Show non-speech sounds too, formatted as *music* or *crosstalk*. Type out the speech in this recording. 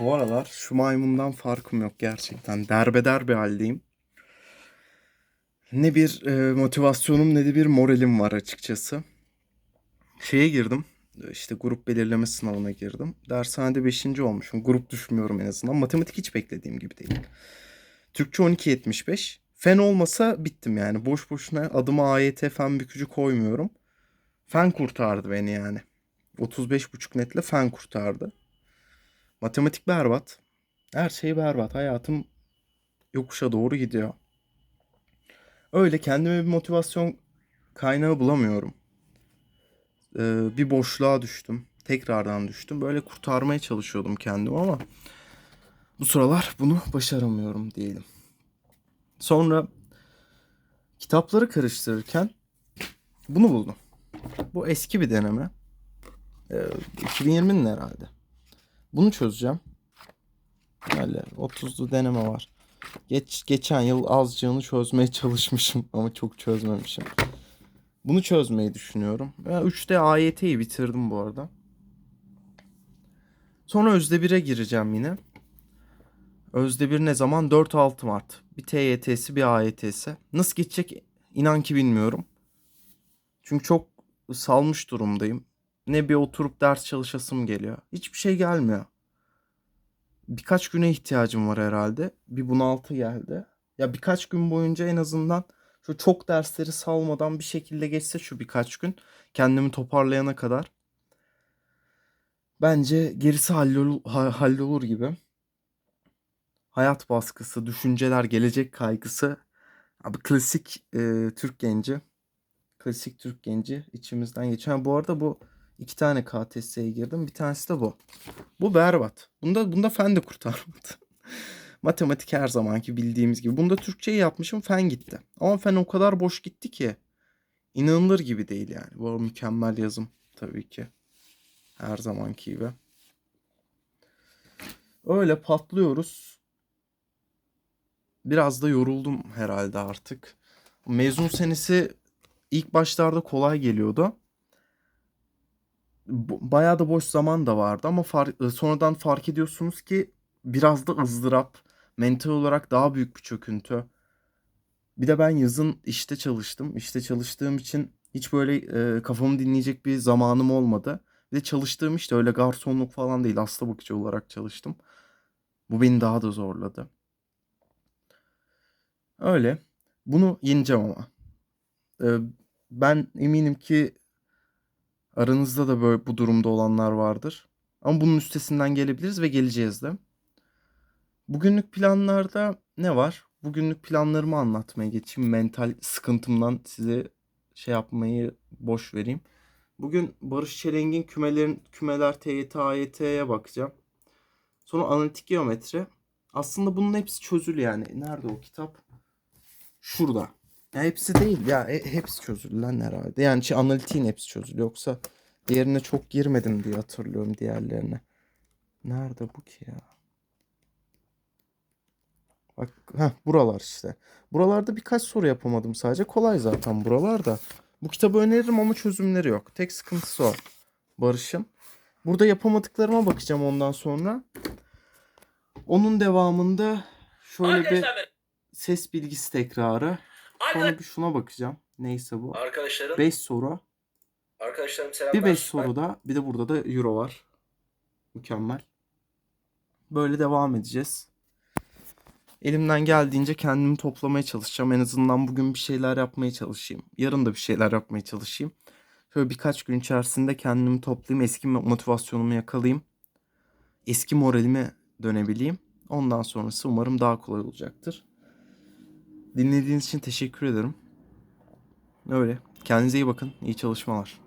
Bu aralar şu maymundan farkım yok gerçekten. Derbeder bir haldeyim. Ne bir e, motivasyonum ne de bir moralim var açıkçası. Şeye girdim. İşte grup belirleme sınavına girdim. Dershanede 5. olmuşum. Grup düşmüyorum en azından. Matematik hiç beklediğim gibi değil. Türkçe 12.75. Fen olmasa bittim yani. Boş boşuna adıma AYT fen bükücü koymuyorum. Fen kurtardı beni yani. 35.5 netle fen kurtardı. Matematik berbat. Her şey berbat. Hayatım yokuşa doğru gidiyor. Öyle kendime bir motivasyon kaynağı bulamıyorum. Ee, bir boşluğa düştüm. Tekrardan düştüm. Böyle kurtarmaya çalışıyordum kendimi ama bu sıralar bunu başaramıyorum diyelim. Sonra kitapları karıştırırken bunu buldum. Bu eski bir deneme. Ee, 2020'nin herhalde. Bunu çözeceğim. Öyle 30'lu deneme var. Geç, geçen yıl azcığını çözmeye *laughs* çalışmışım ama çok çözmemişim. Bunu çözmeyi düşünüyorum. Ya 3'te AYT'yi bitirdim bu arada. Sonra Özde 1'e gireceğim yine. Özde 1 ne zaman? 4-6 Mart. Bir TYT'si bir AYT'si. Nasıl geçecek inan ki bilmiyorum. Çünkü çok salmış durumdayım. Ne bir oturup ders çalışasım geliyor. Hiçbir şey gelmiyor. Birkaç güne ihtiyacım var herhalde. Bir bunaltı geldi. Ya birkaç gün boyunca en azından şu çok dersleri salmadan bir şekilde geçse şu birkaç gün kendimi toparlayana kadar bence gerisi hallol- ha- hallolur gibi. Hayat baskısı, düşünceler, gelecek kaygısı. Abi klasik e, Türk genci. Klasik Türk genci içimizden geçen. Bu arada bu iki tane KTS'ye girdim. Bir tanesi de bu. Bu berbat. Bunda bunda fen de kurtarmadı. *laughs* Matematik her zamanki bildiğimiz gibi. Bunda Türkçeyi yapmışım fen gitti. Ama fen o kadar boş gitti ki. inanılır gibi değil yani. Bu mükemmel yazım tabii ki. Her zamanki gibi. Öyle patlıyoruz. Biraz da yoruldum herhalde artık. Mezun senesi ilk başlarda kolay geliyordu. Bayağı da boş zaman da vardı ama far- sonradan fark ediyorsunuz ki biraz da ızdırap, mental olarak daha büyük bir çöküntü. Bir de ben yazın işte çalıştım. İşte çalıştığım için hiç böyle e, kafamı dinleyecek bir zamanım olmadı. Bir de çalıştığım işte öyle garsonluk falan değil, hasta bakıcı olarak çalıştım. Bu beni daha da zorladı. Öyle. Bunu yeneceğim ama. Ee, ben eminim ki aranızda da böyle bu durumda olanlar vardır. Ama bunun üstesinden gelebiliriz ve geleceğiz de. Bugünlük planlarda ne var? Bugünlük planlarımı anlatmaya geçeyim. Mental sıkıntımdan size şey yapmayı boş vereyim. Bugün Barış Çelenk'in kümelerin kümeler TYT AYT'ye bakacağım. Sonra analitik geometri. Aslında bunun hepsi çözülü yani. Nerede o kitap? Şurada. Ya hepsi değil ya e- hepsi çözülü lan herhalde. Yani şey, analitiğin hepsi çözülü. Yoksa diğerine çok girmedim diye hatırlıyorum diğerlerine. Nerede bu ki ya? Bak heh, buralar işte. Buralarda birkaç soru yapamadım sadece. Kolay zaten buralar da. Bu kitabı öneririm ama çözümleri yok. Tek sıkıntısı o. Barış'ın. Burada yapamadıklarıma bakacağım ondan sonra. Onun devamında şöyle bir ses bilgisi tekrarı. Sonra bir şuna bakacağım. Neyse bu. Arkadaşlarım, 5 soru. arkadaşlarım selamlar. Bir 5 soruda bir de burada da euro var. Mükemmel. Böyle devam edeceğiz. Elimden geldiğince kendimi toplamaya çalışacağım. En azından bugün bir şeyler yapmaya çalışayım. Yarın da bir şeyler yapmaya çalışayım. Şöyle birkaç gün içerisinde kendimi toplayayım. Eski motivasyonumu yakalayayım. Eski moralime dönebileyim. Ondan sonrası umarım daha kolay olacaktır. Dinlediğiniz için teşekkür ederim. Öyle. Kendinize iyi bakın. İyi çalışmalar.